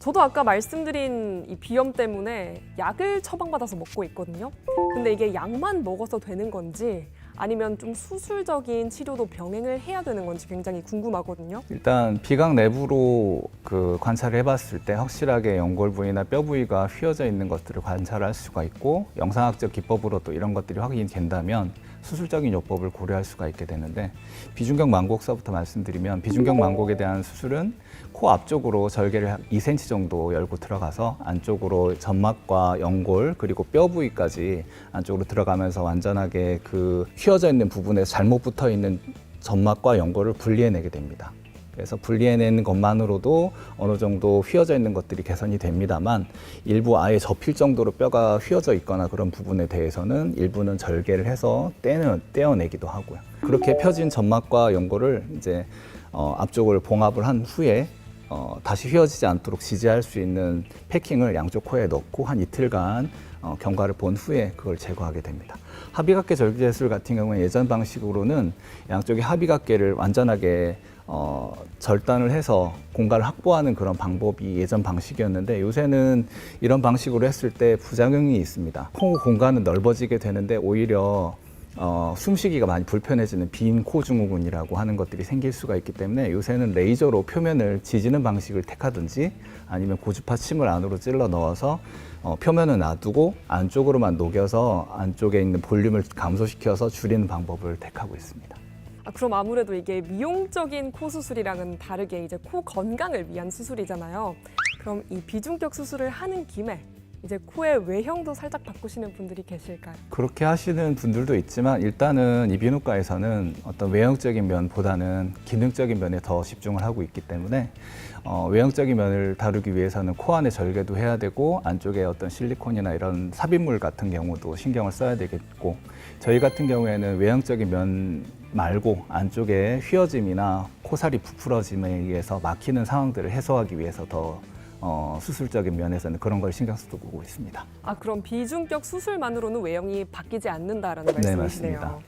저도 아까 말씀드린 이 비염 때문에 약을 처방받아서 먹고 있거든요. 근데 이게 약만 먹어서 되는 건지 아니면 좀 수술적인 치료도 병행을 해야 되는 건지 굉장히 궁금하거든요. 일단 비강 내부로 그 관찰을 해봤을 때 확실하게 연골 부위나 뼈 부위가 휘어져 있는 것들을 관찰할 수가 있고 영상학적 기법으로 또 이런 것들이 확인이 된다면 수술적인 요법을 고려할 수가 있게 되는데 비중격 망곡서부터 말씀드리면 비중격 망곡에 대한 수술은 코 앞쪽으로 절개를 한 2cm 정도 열고 들어가서 안쪽으로 점막과 연골 그리고 뼈 부위까지 안쪽으로 들어가면서 완전하게 그 휘어 져 있는 부분에 잘못 붙어 있는 점막과 연골을 분리해내게 됩니다. 그래서 분리해내는 것만으로도 어느 정도 휘어져 있는 것들이 개선이 됩니다만 일부 아예 접힐 정도로 뼈가 휘어져 있거나 그런 부분에 대해서는 일부는 절개를 해서 떼어, 떼어내기도 하고요. 그렇게 펴진 점막과 연골을 이제 어, 앞쪽을 봉합을 한 후에 어, 다시 휘어지지 않도록 지지할 수 있는 패킹을 양쪽 코에 넣고 한 이틀간 어, 경과를 본 후에 그걸 제거하게 됩니다. 합의각계 절개술 같은 경우에 예전 방식으로는 양쪽의 합의각계를 완전하게 어, 절단을 해서 공간을 확보하는 그런 방법이 예전 방식이었는데 요새는 이런 방식으로 했을 때 부작용이 있습니다. 코 공간은 넓어지게 되는데 오히려 어, 숨쉬기가 많이 불편해지는 빈 코 증후군이라고 하는 것들이 생길 수가 있기 때문에 요새는 레이저로 표면을 지지는 방식을 택하든지 아니면 고주파 침을 안으로 찔러 넣어서 어, 표면을 놔두고 안쪽으로만 녹여서 안쪽에 있는 볼륨을 감소시켜서 줄이는 방법을 택하고 있습니다. 아, 그럼 아무래도 이게 미용적인 코 수술이랑은 다르게 이제 코 건강을 위한 수술이잖아요. 그럼 이 비중격 수술을 하는 김에 이제 코의 외형도 살짝 바꾸시는 분들이 계실까요? 그렇게 하시는 분들도 있지만 일단은 이비인후과에서는 어떤 외형적인 면보다는 기능적인 면에 더 집중을 하고 있기 때문에 어, 외형적인 면을 다루기 위해서는 코 안에 절개도 해야 되고 안쪽에 어떤 실리콘이나 이런 삽입물 같은 경우도 신경을 써야 되겠고 저희 같은 경우에는 외형적인 면 말고 안쪽에 휘어짐이나 코살이 부풀어짐에 의해서 막히는 상황들을 해소하기 위해서 더 어, 수술적인 면에서는 그런 걸 신경 쓰고 있습니다. 아 그럼 비중격 수술만으로는 외형이 바뀌지 않는다라는 네, 말씀이시네요. 맞습니다.